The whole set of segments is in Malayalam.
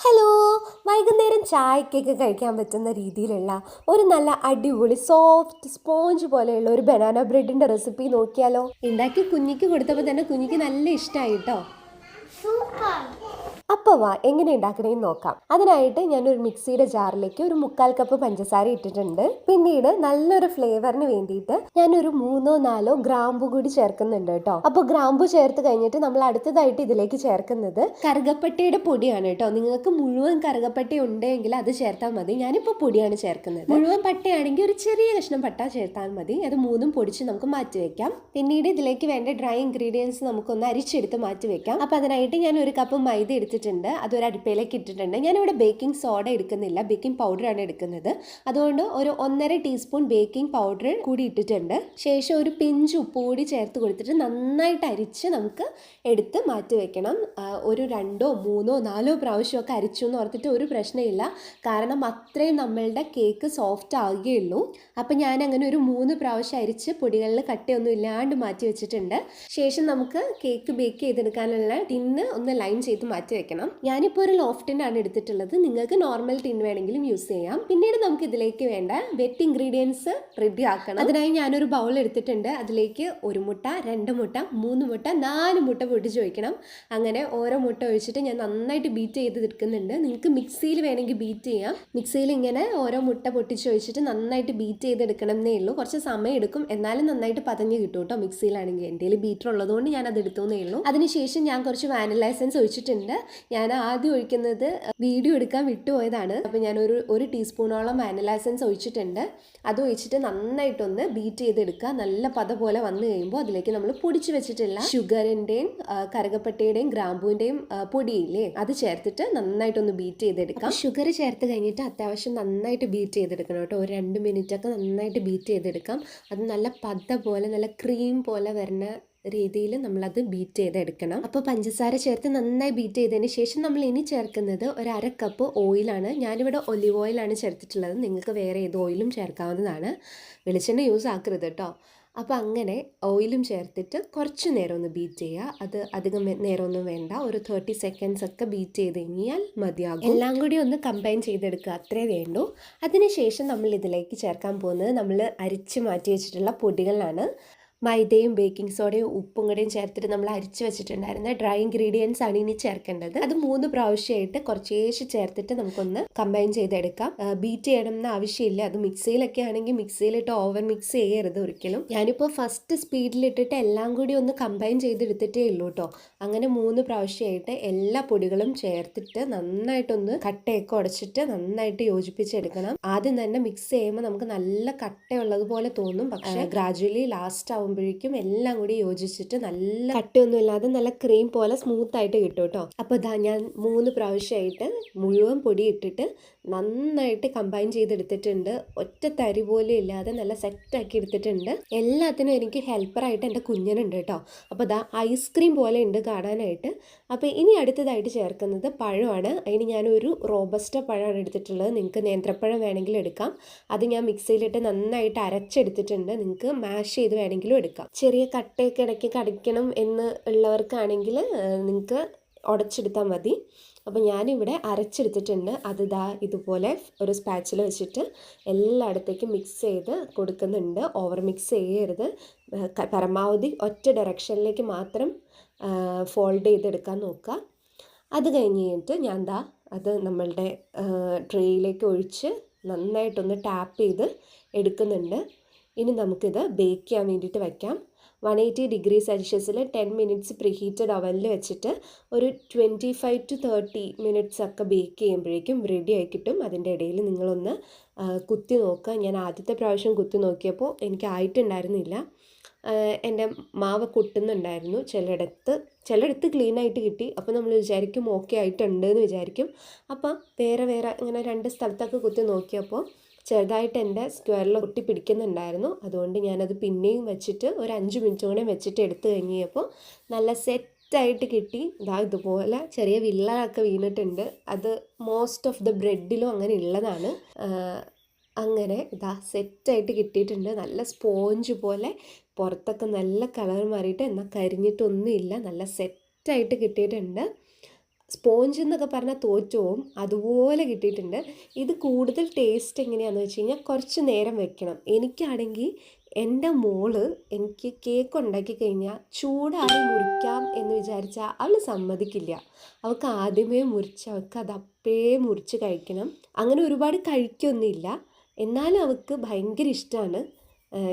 ഹലോ വൈകുന്നേരം ചായക്കൊക്കെ കഴിക്കാൻ പറ്റുന്ന രീതിയിലുള്ള ഒരു നല്ല അടിപൊളി സോഫ്റ്റ് സ്പോഞ്ച് പോലെയുള്ള ഒരു ബനാന ബ്രെഡിന്റെ റെസിപ്പി നോക്കിയാലോ? ഉണ്ടാക്കി കുഞ്ഞിക്ക് കൊടുത്തപ്പോൾ തന്നെ കുഞ്ഞിക്ക് നല്ല ഇഷ്ടമായി കേട്ടോ അപ്പോൾ വാ എങ്ങനെ ഉണ്ടാക്കണേന്ന് നോക്കാം. അതിനായിട്ട് ഞാനൊരു മിക്സിയുടെ ജാറിലേക്ക് ഒരു മുക്കാൽ കപ്പ് പഞ്ചസാര ഇട്ടിട്ടുണ്ട്. പിന്നീട് നല്ലൊരു ഫ്ലേവറിന് വേണ്ടിയിട്ട് ഞാനൊരു മൂന്നോ നാലോ ഗ്രാമ്പു കൂടി ചേർക്കുന്നുണ്ട് കേട്ടോ. അപ്പോൾ ഗ്രാമ്പു ചേർത്ത് കഴിഞ്ഞിട്ട് നമ്മൾ അടുത്തതായിട്ട് ഇതിലേക്ക് ചേർക്കുന്നത് കറുകപ്പട്ടയുടെ പൊടിയാണ് കേട്ടോ. നിങ്ങൾക്ക് മുഴുവൻ കറുകപ്പട്ടി ഉണ്ടെങ്കിൽ അത് ചേർത്താൽ മതി. ഞാനിപ്പോൾ പൊടിയാണ് ചേർക്കുന്നത്. മുഴുവൻ പട്ടയാണെങ്കിൽ ഒരു ചെറിയ കഷ്ണം പട്ട ചേർത്താൽ മതി. അത് മൂന്നും പൊടിച്ച് നമുക്ക് മാറ്റി വെക്കാം. പിന്നീട് ഇതിലേക്ക് വേണ്ട ഡ്രൈ ഇൻഗ്രീഡിയൻസ് നമുക്കൊന്ന് അരിച്ചെടുത്ത് മാറ്റി വെക്കാം. അപ്പോൾ അതിനായിട്ട് ഞാൻ ഒരു കപ്പ് മൈദ എടുത്തിട്ടുണ്ട്. അതൊരു അടുപ്പയിലേക്ക് ഇട്ടിട്ടുണ്ട്. ഞാനിവിടെ ബേക്കിംഗ് സോഡ എടുക്കുന്നില്ല. ബേക്കിംഗ് പൗഡറാണ് എടുക്കുന്നത്. അതുകൊണ്ട് ഒരു ഒന്നര ടീസ്പൂൺ ബേക്കിംഗ് പൗഡർ കൂടി ഇട്ടിട്ടുണ്ട്. ശേഷം ഒരു പിഞ്ച് ഉപ്പ് കൂടി ചേർത്ത് കൊടുത്തിട്ട് നന്നായിട്ട് അരിച്ച് നമുക്ക് എടുത്ത് മാറ്റി വെക്കണം. ഒരു രണ്ടോ മൂന്നോ നാലോ പ്രാവശ്യമൊക്കെ അരിച്ചു എന്ന് ഓർത്തിട്ട് ഒരു പ്രശ്നമില്ല. കാരണം അത്രയും നമ്മളുടെ കേക്ക് സോഫ്റ്റ് ആവുകയുള്ളൂ അപ്പം ഞാൻ അങ്ങനെ ഒരു മൂന്ന് പ്രാവശ്യം അരിച്ച് പൊടികളിൽ കട്ടയൊന്നും ഇല്ലാണ്ട് മാറ്റി വെച്ചിട്ടുണ്ട്. ശേഷം നമുക്ക് കേക്ക് ബേക്ക് ചെയ്തെടുക്കാനുള്ള ടിന്ന് ഒന്ന് ലൈൻ ചെയ്ത് മാറ്റി വെക്കണം. ഞാനിപ്പോൾ ഒരു ലോഫ്റ്റിന്റാണ് എടുത്തിട്ടുള്ളത്. നിങ്ങൾക്ക് നോർമൽ ടിൻ വേണമെങ്കിലും യൂസ് ചെയ്യാം. പിന്നീട് നമുക്ക് ഇതിലേക്ക് വേണ്ട വെറ്റ് ഇൻഗ്രീഡിയൻസ് റെഡി ആക്കണം. അതിനായി ഞാനൊരു ബൗൾ എടുത്തിട്ടുണ്ട്. അതിലേക്ക് ഒരു മുട്ട രണ്ട് മുട്ട മൂന്ന് മുട്ട നാല് മുട്ട പൊട്ടിച്ച് ഒഴിക്കണം. അങ്ങനെ ഓരോ മുട്ട ഒഴിച്ചിട്ട് ഞാൻ നന്നായിട്ട് ബീറ്റ് ചെയ്ത് എടുക്കുന്നുണ്ട്. നിങ്ങൾക്ക് മിക്സിയിൽ വേണമെങ്കിൽ ബീറ്റ് ചെയ്യാം. മിക്സിയിൽ ഇങ്ങനെ ഓരോ മുട്ട പൊട്ടിച്ച് ഒഴിച്ചിട്ട് നന്നായിട്ട് ബീറ്റ് ചെയ്തെടുക്കണം എന്നേ ഉള്ളൂ. കുറച്ച് സമയം എടുക്കും. എന്നാലും നന്നായിട്ട് പതഞ്ഞ് കിട്ടും കേട്ടോ മിക്സിയിലാണെങ്കിൽ എന്റെ ബീറ്റർ ഉള്ളതുകൊണ്ട് ഞാൻ അത് എടുത്തു എന്നേ ഉള്ളൂ. അതിനുശേഷം ഞാൻ കുറച്ച് വാനില എസൻസ് ഒഴിച്ചിട്ടുണ്ട്. ഞാൻ ആദ്യം ഒഴിക്കുന്നത് വീഡിയോ എടുക്കാൻ വിട്ടുപോയതാണ്. അപ്പോൾ ഞാൻ ഒരു ഒരു ടീസ്പൂണോളം വാനില എസൻസ് ഒഴിച്ചിട്ടുണ്ട്. അത് ഒഴിച്ചിട്ട് നന്നായിട്ടൊന്ന് ബീറ്റ് ചെയ്തെടുക്കുക. നല്ല പത പോലെ വന്നു കഴിയുമ്പോൾ അതിലേക്ക് നമ്മൾ പൊടിച്ച് വെച്ചിട്ടുള്ള ഷുഗറിന്റെയും കറുകപ്പട്ടയുടെയും ഗ്രാമ്പൂവിന്റെയും പൊടിയില്ലേ അത് ചേർത്തിട്ട് നന്നായിട്ടൊന്ന് ബീറ്റ് ചെയ്തെടുക്കാം. ഷുഗർ ചേർത്ത് കഴിഞ്ഞിട്ട് അത്യാവശ്യം നന്നായിട്ട് ബീറ്റ് ചെയ്തെടുക്കണം കേട്ടോ. ഒരു രണ്ട് മിനിറ്റൊക്കെ നന്നായിട്ട് ബീറ്റ് ചെയ്തെടുക്കാം. അത് നല്ല പത പോലെ നല്ല ക്രീം പോലെ വരുന്ന രീതിയിൽ നമ്മളത് ബീറ്റ് ചെയ്തെടുക്കണം. അപ്പോൾ പഞ്ചസാര ചേർത്ത് നന്നായി ബീറ്റ് ചെയ്തതിന് ശേഷം നമ്മൾ ഇനി ചേർക്കുന്നത് ഒരു അര കപ്പ് ഓയിലാണ് ഞാനിവിടെ ഒലിവ് ഓയിലാണ് ചേർത്തിട്ടുള്ളത്. നിങ്ങൾക്ക് വേറെ ഏത് ഓയിലും ചേർക്കാവുന്നതാണ്. വെളിച്ചെണ്ണ യൂസ് ആക്കരുത് കേട്ടോ അപ്പോൾ അങ്ങനെ ഓയിലും ചേർത്തിട്ട് കുറച്ച് നേരം ഒന്ന് ബീറ്റ് ചെയ്യുക. അത് അധികം നേരമൊന്നും വേണ്ട. ഒരു തേർട്ടി സെക്കൻഡ്സ് ഒക്കെ ബീറ്റ് ചെയ്ത് കഴിഞ്ഞാൽ മതിയാകും. എല്ലാം കൂടി ഒന്ന് കമ്പൈൻ ചെയ്തെടുക്കുക. അത്രേ വേണ്ടൂ. അതിനുശേഷം നമ്മൾ ഇതിലേക്ക് ചേർക്കാൻ പോകുന്നത് നമ്മൾ അരിച്ച് മാറ്റി വെച്ചിട്ടുള്ള പൊടികളാണ്. മൈദയും ബേക്കിംഗ് സോഡയും ഉപ്പും കൂടെയും ചേർത്തിട്ട് നമ്മൾ അരിച്ച് വെച്ചിട്ടുണ്ടായിരുന്ന ഡ്രൈ ഇൻഗ്രീഡിയൻസ് ആണ് ഇനി ചേർക്കേണ്ടത്. അത് മൂന്ന് പ്രാവശ്യമായിട്ട് കുറച്ചേശ്ശെ ചേർത്തിട്ട് നമുക്കൊന്ന് കമ്പൈൻ ചെയ്തെടുക്കാം. ബീറ്റ് ചെയ്യണം എന്ന് ആവശ്യമില്ല. അത് മിക്സിയിലൊക്കെ ആണെങ്കിൽ മിക്സിയിലിട്ട് ഓവർ മിക്സ് ചെയ്യരുത് ഒരിക്കലും. ഞാനിപ്പോൾ ഫസ്റ്റ് സ്പീഡിലിട്ടിട്ട് എല്ലാം കൂടി ഒന്ന് കമ്പൈൻ ചെയ്തെടുത്തിട്ടേ ഉള്ളൂ കേട്ടോ അങ്ങനെ മൂന്ന് പ്രാവശ്യമായിട്ട് എല്ലാ പൊടികളും ചേർത്തിട്ട് നന്നായിട്ടൊന്ന് കട്ടയൊക്കെ ഉടച്ചിട്ട് നന്നായിട്ട് യോജിപ്പിച്ചെടുക്കണം. ആദ്യം തന്നെ മിക്സ് ചെയ്യുമ്പോൾ നമുക്ക് നല്ല കട്ടയുള്ളതുപോലെ തോന്നും. പക്ഷേ ഗ്രാജുവലി ലാസ്റ്റ് ആവുമ്പോഴേക്കും എല്ലാം കൂടി യോജിച്ചിട്ട് നല്ല കട്ടയൊന്നും ഇല്ലാതെ നല്ല ക്രീം പോലെ സ്മൂത്ത് ആയിട്ട് കിട്ടും കേട്ടോ അപ്പോൾ ഇതാ ഞാൻ മൂന്ന് പ്രാവശ്യമായിട്ട് മുഴുവൻ പൊടി ഇട്ടിട്ട് നന്നായിട്ട് കമ്പൈൻ ചെയ്തെടുത്തിട്ടുണ്ട്. ഒറ്റ തരി പോലും ഇല്ലാതെ നല്ല സെറ്റാക്കി എടുത്തിട്ടുണ്ട്. എല്ലാത്തിനും എനിക്ക് ഹെൽപ്പറായിട്ട് എന്റെ കുഞ്ഞനുണ്ട് കേട്ടോ. അപ്പോൾ ഇതാ ഐസ്ക്രീം പോലെ ഉണ്ട് കാണാനായിട്ട്. അപ്പോൾ ഇനി അടുത്തതായിട്ട് ചേർക്കുന്നത് പഴമാണ്. അതിന് ഞാനൊരു റോബസ്റ്റ പഴമാണ് എടുത്തിട്ടുള്ളത്. നിങ്ങൾക്ക് നേന്ത്രപ്പഴം വേണമെങ്കിലും എടുക്കാം. അത് ഞാൻ മിക്സിയിലിട്ട് നന്നായിട്ട് അരച്ചെടുത്തിട്ടുണ്ട്. നിങ്ങൾക്ക് മാഷ് ചെയ്ത് വേണമെങ്കിലും എടുക്കാം. ചെറിയ കട്ടയൊക്കെ ഇടയ്ക്ക് കടിക്കണം എന്ന് ഉള്ളവർക്കാണെങ്കിൽ നിങ്ങൾക്ക് ഉടച്ചെടുത്താൽ മതി. അപ്പോൾ ഞാനിവിടെ അരച്ചെടുത്തിട്ടുണ്ട്. അത് ദാ ഇതുപോലെ ഒരു സ്പാച്ചിൽ വെച്ചിട്ട് എല്ലായിടത്തേക്കും മിക്സ് ചെയ്ത് കൊടുക്കുന്നുണ്ട്. ഓവർ മിക്സ് ചെയ്യരുത്. പരമാവധി ഒറ്റ ഡയറക്ഷനിലേക്ക് മാത്രം ഫോൾഡ് ചെയ്തെടുക്കാൻ നോക്കുക. അത് കഴിഞ്ഞ് കഴിഞ്ഞിട്ട് ഞാൻ ദാ അത് നമ്മളുടെ ട്രേയിലേക്ക് ഒഴിച്ച് നന്നായിട്ടൊന്ന് ടാപ്പ് ചെയ്ത് എടുക്കുന്നുണ്ട്. ഇനി നമുക്കിത് ബേക്ക് ചെയ്യാൻ വേണ്ടിയിട്ട് വയ്ക്കാം വൺ എയ്റ്റി ഡിഗ്രി സെൽഷ്യസിൽ ടെൻ മിനിറ്റ്സ് പ്രീഹീറ്റഡ് അവനിൽ വെച്ചിട്ട് ഒരു twenty five to thirty minutes ഒക്കെ ബേക്ക് ചെയ്യുമ്പോഴേക്കും റെഡി ആയി കിട്ടും. അതിന്റെ ഇടയിൽ നിങ്ങളൊന്ന് കുത്തി നോക്കുക. ഞാൻ ആദ്യത്തെ പ്രാവശ്യം കുത്തി നോക്കിയപ്പോൾ എനിക്ക് ആയിട്ടുണ്ടായിരുന്നില്ല. ആ, എന്റെ മാവ് കൊട്ടുന്നുണ്ടായിരുന്നു. ചിലയിടത്ത് ചിലയിടത്ത് ക്ലീൻ ആയിട്ട് കിട്ടി. അപ്പോൾ നമ്മൾ വിചാരിക്കും ഓക്കെ ആയിട്ടുണ്ട് എന്ന് വിചാരിക്കും. അപ്പം വേറെ വേറെ ഇങ്ങനെ രണ്ട് സ്ഥലത്തൊക്കെ കുത്തി നോക്കിയപ്പോൾ ചെറുതായിട്ട് എന്റെ സ്ക്വയറിൽ ഒട്ടി പിടിക്കുന്നുണ്ടായിരുന്നു. അതുകൊണ്ട് ഞാനത് പിന്നെയും വെച്ചിട്ട് ഒരു അഞ്ച് മിനിറ്റ് കൂടെ വെച്ചിട്ട് എടുത്തു കഴിഞ്ഞപ്പോൾ നല്ല സെറ്റായിട്ട് കിട്ടി. ഇതാ ഇതുപോലെ ചെറിയ വില്ലകളൊക്കെ വീണിട്ടുണ്ട്. അത് മോസ്റ്റ് ഓഫ് ദ ബ്രെഡിലും അങ്ങനെ ഉള്ളതാണ്. അങ്ങനെ ഇതാ സെറ്റായിട്ട് കിട്ടിയിട്ടുണ്ട്. നല്ല സ്പോഞ്ച് പോലെ പുറത്തൊക്കെ നല്ല കളർ മാറിയിട്ട് എന്നാൽ കരിഞ്ഞിട്ടൊന്നുമില്ല. നല്ല സെറ്റായിട്ട് കിട്ടിയിട്ടുണ്ട്. സ്പോഞ്ച് എന്നൊക്കെ പറഞ്ഞാൽ തോറ്റവും അതുപോലെ കിട്ടിയിട്ടുണ്ട്. ഇത് കൂടുതൽ ടേസ്റ്റ് എങ്ങനെയാണെന്ന് വെച്ച് കഴിഞ്ഞാൽ കുറച്ച് നേരം വെക്കണം. എനിക്കാണെങ്കിൽ എന്റെ മോൾ എനിക്ക് കേക്ക് ഉണ്ടാക്കി കഴിഞ്ഞാൽ ചൂടായി മുറിക്കാം എന്ന് വിചാരിച്ചാൽ അവൾ സമ്മതിക്കില്ല. അവൾക്ക് ആദ്യമേ മുറിച്ച് അവൾക്ക് അത് അപ്പേ മുറിച്ച് കഴിക്കണം. അങ്ങനെ ഒരുപാട് കഴിക്കൊന്നുമില്ല. എന്നാലും അവൾക്ക് ഭയങ്കര ഇഷ്ടമാണ്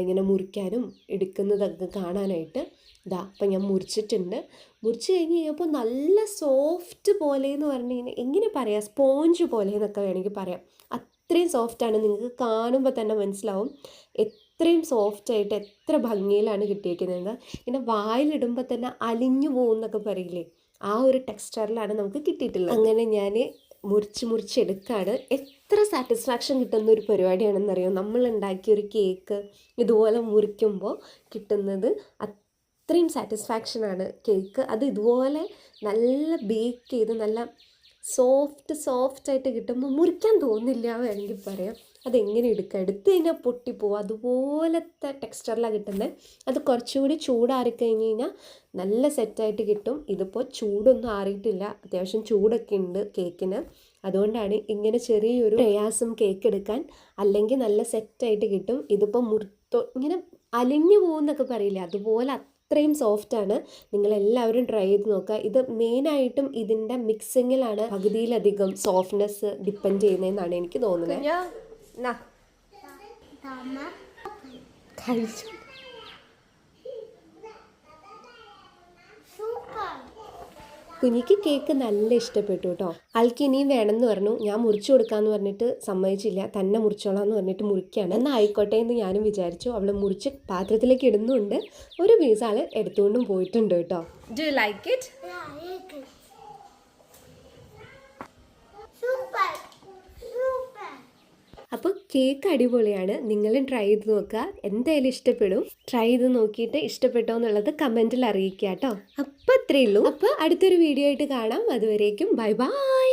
ഇങ്ങനെ മുറിക്കാനും എടുക്കുന്നതൊക്കെ കാണാനായിട്ട്. ഇതാ അപ്പം ഞാൻ മുറിച്ചിട്ടുണ്ട്. മുറിച്ച് കഴിഞ്ഞ് കഴിഞ്ഞപ്പോൾ നല്ല സോഫ്റ്റ് പോലെ എന്ന് പറഞ്ഞു കഴിഞ്ഞാൽ എങ്ങനെ പറയാം സ്പോഞ്ച് പോലെ എന്നൊക്കെ വേണമെങ്കിൽ പറയാം. അത്രയും സോഫ്റ്റാണ് നിങ്ങൾക്ക് കാണുമ്പോൾ തന്നെ മനസ്സിലാവും എത്രയും സോഫ്റ്റായിട്ട് എത്ര ഭംഗിയിലാണ് കിട്ടിയിരിക്കുന്നത് ഇങ്ങനെ വായിലിടുമ്പോൾ തന്നെ അലിഞ്ഞു പോകുന്നൊക്കെ പറയില്ലേ ആ ഒരു ടെക്സ്ചറിലാണ് നമുക്ക് കിട്ടിയിട്ടുള്ളത്. അങ്ങനെ ഞാൻ മുറിച്ച് മുറിച്ചെടുക്കാണ് എത്ര സാറ്റിസ്ഫാക്ഷൻ കിട്ടുന്ന ഒരു പരിപാടിയാണെന്നറിയോ? നമ്മൾ ഉണ്ടാക്കിയ ഒരു കേക്ക് ഇതുപോലെ മുറിക്കുമ്പോൾ കിട്ടുന്നത് അത്രയും സാറ്റിസ്ഫാക്ഷനാണ് കേക്ക് അത് ഇതുപോലെ നല്ല ബേക്ക് ചെയ്ത് നല്ല സോഫ്റ്റ് സോഫ്റ്റ് ആയിട്ട് കിട്ടുമ്പോൾ മുറിക്കാൻ തോന്നില്ല വേണമെങ്കിൽ പറയാം. അതെങ്ങനെ എടുക്കുക എടുത്ത് കഴിഞ്ഞാൽ പൊട്ടിപ്പോവും അതുപോലത്തെ ടെക്സ്ചറിലാണ് കിട്ടുന്നത് അത് കുറച്ചുകൂടി ചൂടാറിക്കഴിഞ്ഞ് കഴിഞ്ഞാൽ നല്ല സെറ്റായിട്ട് കിട്ടും. ഇതിപ്പോൾ ചൂടൊന്നും ആറിയിട്ടില്ല. അത്യാവശ്യം ചൂടൊക്കെ ഉണ്ട് കേക്കിന് അതുകൊണ്ടാണ് ഇങ്ങനെ ചെറിയൊരു പ്രയാസം കേക്ക് എടുക്കാൻ അല്ലെങ്കിൽ നല്ല സെറ്റായിട്ട് കിട്ടും. ഇതിപ്പോൾ മുറിത്തോ ഇങ്ങനെ അലിഞ്ഞു പോകുന്നൊക്കെ പറയില്ലേ? അതുപോലെ അത്രയും സോഫ്റ്റാണ് നിങ്ങളെല്ലാവരും ട്രൈ ചെയ്ത് നോക്കുക. ഇത് മെയിനായിട്ടും ഇതിന്റെ മിക്സിങ്ങിലാണ് പകുതിയിലധികം സോഫ്റ്റ്നെസ് ഡിപ്പെൻഡ് ചെയ്യുന്നതെന്നാണ് എനിക്ക് തോന്നുന്നത്. കഴിച്ചു. കുഞ്ഞിക്ക് കേക്ക് നല്ല ഇഷ്ടപ്പെട്ടു കേട്ടോ ആൾക്ക് ഇനിയും വേണമെന്ന് പറഞ്ഞു. ഞാൻ മുറിച്ചു കൊടുക്കാന്ന് പറഞ്ഞിട്ട് സമ്മതിച്ചില്ല. തന്നെ മുറിച്ചോളാം എന്ന് പറഞ്ഞിട്ട് മുറിക്കുകയാണ് എന്നാൽ ആയിക്കോട്ടെ എന്ന് ഞാനും വിചാരിച്ചു. അവൾ മുറിച്ച് പാത്രത്തിലേക്ക് ഇടുന്നുണ്ട്. ഒരു പീസ് ആൾ എടുത്തുകൊണ്ടും പോയിട്ടുണ്ട് കേട്ടോ ഡു ലൈക്ക് ഇറ്റ് അപ്പോൾ കേക്ക് അടിപൊളിയാണ്. നിങ്ങളും ട്രൈ ചെയ്ത് നോക്കുക. എന്തായാലും ഇഷ്ടപ്പെടും. ട്രൈ ചെയ്ത് നോക്കിയിട്ട് ഇഷ്ടപ്പെട്ടോ എന്നുള്ളത് കമന്റിൽ അറിയിക്കുക കേട്ടോ. അപ്പോൾ അത്രയേ ഉള്ളൂ. അപ്പോൾ അടുത്തൊരു വീഡിയോ ആയിട്ട് കാണാം. അതുവരേക്കും ബൈ ബൈ